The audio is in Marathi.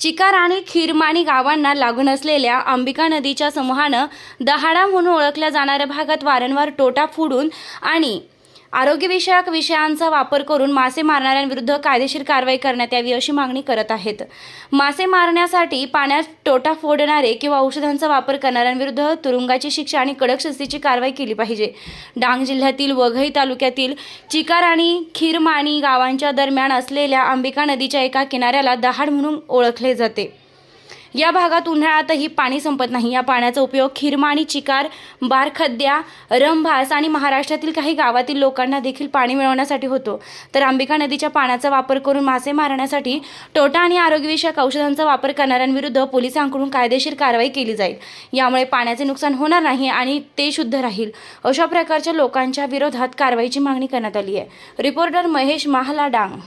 चिकार आणि खिरमाणी गावांना लागून असलेल्या अंबिका नदीच्या समूहानं दहाडा म्हणून ओळखल्या जाणाऱ्या भागात वारंवार टोटा फोडून आणि आरोग्यविषयक विषयांचा वापर करून मासे मारणाऱ्यांविरुद्ध कायदेशीर कारवाई करण्यात यावी अशी मागणी करत आहेत. मासे मारण्यासाठी पाण्यात टोटा फोडणारे किंवा औषधांचा वापर करणाऱ्यांविरुद्ध तुरुंगाची शिक्षा आणि कडक शिस्तीची कारवाई केली पाहिजे. डांग जिल्ह्यातील वघई तालुक्यातील चिकार आणि खिरमाणी गावांच्या दरम्यान असलेल्या अंबिका नदीच्या एका किनाऱ्याला दहाड म्हणून ओळखले जाते. या भागात उन्हाळ्यातही पाणी संपत नाही. या पाण्याचा उपयोग खिरमाणी चिकार बारखद्या रमभास आणि महाराष्ट्रातील काही गावातील लोकांना देखील पाणी मिळवण्यासाठी होतो. तर अंबिका नदीच्या पाण्याचा वापर करून मासे मारण्यासाठी टोटा आणि आरोग्यविषयक औषधांचा वापर करणाऱ्यांविरुद्ध पोलिसांकडून कायदेशीर कारवाई केली जाईल. यामुळे पाण्याचे नुकसान होणार नाही आणि ते शुद्ध राहील. अशा प्रकारच्या लोकांच्या विरोधात कारवाईची मागणी करण्यात आली आहे. रिपोर्टर महेश महाला डांग